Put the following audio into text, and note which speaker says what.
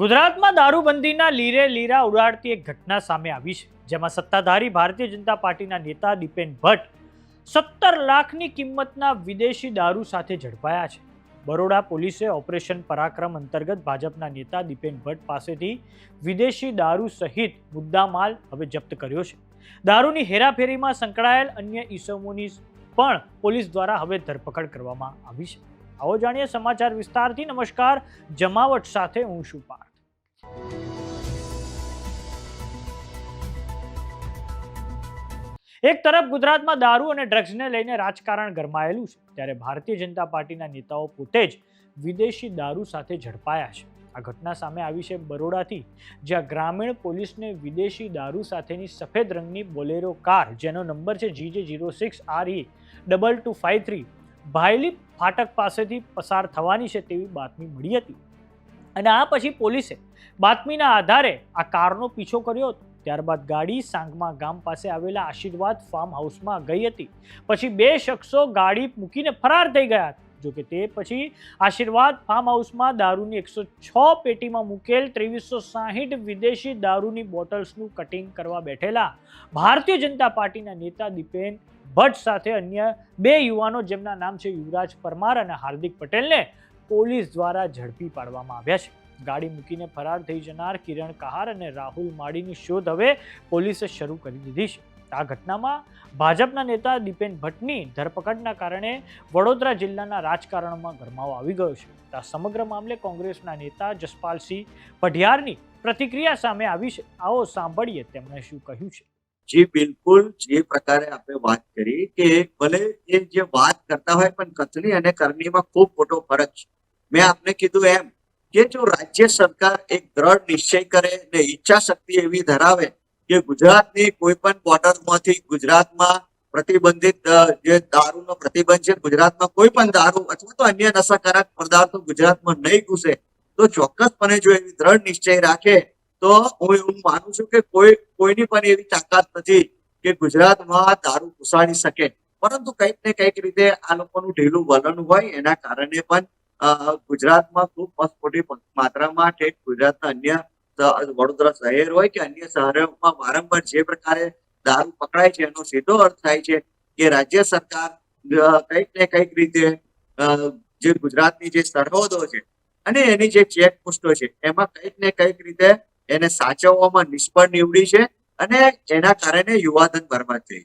Speaker 1: ગુજરાતમાં દારૂબંધીના લીરે લીરા ઉડાડતી એક ઘટના સામે આવી છે, જેમાં સત્તાધારી ભારતીય જનતા પાર્ટીના નેતા દીપેન ભટ્ટ સત્તર લાખની કિંમતના વિદેશી દારૂ સાથે ઝડપાયા છે. બરોડા પોલીસે ઓપરેશન પરાક્રમ અંતર્ગત ભાજપના નેતા દીપેન ભટ્ટ પાસેથી વિદેશી દારૂ સહિત મુદ્દામાલ હવે જપ્ત કર્યો છે. દારૂની હેરાફેરીમાં સંકળાયેલ અન્ય ઈસમોની પણ પોલીસ દ્વારા હવે ધરપકડ કરવામાં આવી છે. આવો જાણીએ સમાચાર વિસ્તારથી. નમસ્કાર, જમાવટ સાથે હું શું પાર્થ. એક તરફ ગુજરાતમાં દારૂ અને ડ્રગ્સને લઈને રાજકારણ ગરમાયેલું છે, ત્યારે ભારતીય જનતા પાર્ટીના નેતાઓ પોતે જ વિદેશી દારૂ સાથે ઝડપાયા છે. આ ઘટના સામે આવી છે બરોડાથી, જ્યાં ગ્રામીણ પોલીસને વિદેશી દારૂ સાથેની સફેદ રંગની બોલેરો કાર, જેનો નંબર છે GJ zero six R E, double two five three Bhayli ફાટક પાસેથી પસાર થવાની છે તેવી બાતમી મળી હતી. અને આ પછી પોલીસે બાતમીના આધારે આ કારનો પીછો કર્યો હતો. ત્યારબાદ ગાડી સાંગમા ગામ પાસે આવેલા આશીર્વાદ ફાર્મ હાઉસમાં ગઈ હતી. પછી બે શખ્સો ગાડી મૂકીને ફરાર થઈ ગયા હતા. જોકે તે પછી આશીર્વાદ ફાર્મ હાઉસમાં દારૂની એકસો છ પેટીમાં મૂકેલ ત્રેવીસો સાહીઠ વિદેશી દારૂની બોટલ્સનું કટિંગ કરવા બેઠેલા ભારતીય જનતા પાર્ટીના નેતા દીપેન ભટ્ટ સાથે અન્ય બે યુવાનો, જેમના નામ છે યુવરાજ પરમાર અને હાર્દિક પટેલને પોલીસ દ્વારા ઝડપી પાડવામાં આવ્યા છે. ગાડી મૂકીને ફરાર થઈ જનાર કિરણ કહાર અને રાહુલ માળીની શોધ હવે પોલીસે શરૂ કરી દીધી છે. આ ઘટનામાં ભાજપના નેતા દીપેન ભટ્ટની ધરપકડના કારણે વડોદરા જિલ્લાના રાજકારણમાં ગરમાવો આવી ગયો છે. આ સમગ્ર મામલે કોંગ્રેસના નેતા જસપાલસિંહ પઢિયારની પ્રતિક્રિયા સામે આવી છે. આવો સાંભળીએ તેમણે શું કહ્યું છે.
Speaker 2: જી, બિલકુલ. જે પ્રકારે આપણે વાત કરી કે ભલે એ જે વાત કરતા હોય પણ કથની અને કરણીમાં ખૂબ મોટો ફરક છે. મેં આપને કીધું એમ કે જો રાજ્ય સરકાર એક દ્રઢ નિશ્ચય કરે ને ઈચ્છા શક્તિ એવી ધરાવે કે ગુજરાતની કોઈ પણ બોર્ડરમાંથી ગુજરાતમાં પ્રતિબંધિત જે દારૂનો પ્રતિબંધ છે, ગુજરાતમાં કોઈ પણ દારૂ અથવા તો અન્ય નશાકારક પદાર્થો ગુજરાતમાં નહીં ઘૂસે, તો ચોક્કસપણે જો એવી દ્રઢ નિશ્ચય રાખે, તો હું એવું માનું છું કે કોઈ, કોઈની પણ એવી તાકાત નથી કે ગુજરાતમાં દારૂ ઘુસાડી શકે. પરંતુ કંઈક ને કંઈક રીતે આ લોકોનું ઢીલું વલણ હોય, એના કારણે પણ ગુજરાતમાં ખૂબ મોટી માત્રામાં ઠેઠ ગુજરાતના અન્ય વડોદરા શહેર હોય કે અન્ય શહેરોમાં વારંવાર જે પ્રકારે દારૂ પકડાય છે, એનો સીધો અર્થ થાય છે કે રાજ્ય સરકાર કંઈક ને કંઈક રીતે જે ગુજરાતની જે સરહદો છે અને એની જે ચેકપોસ્ટો છે, એમાં કંઈક ને કંઈક રીતે એને સાચવવામાં નિષ્ફળ નીવડી છે અને એના કારણે યુવાધન બરબાદ થઈ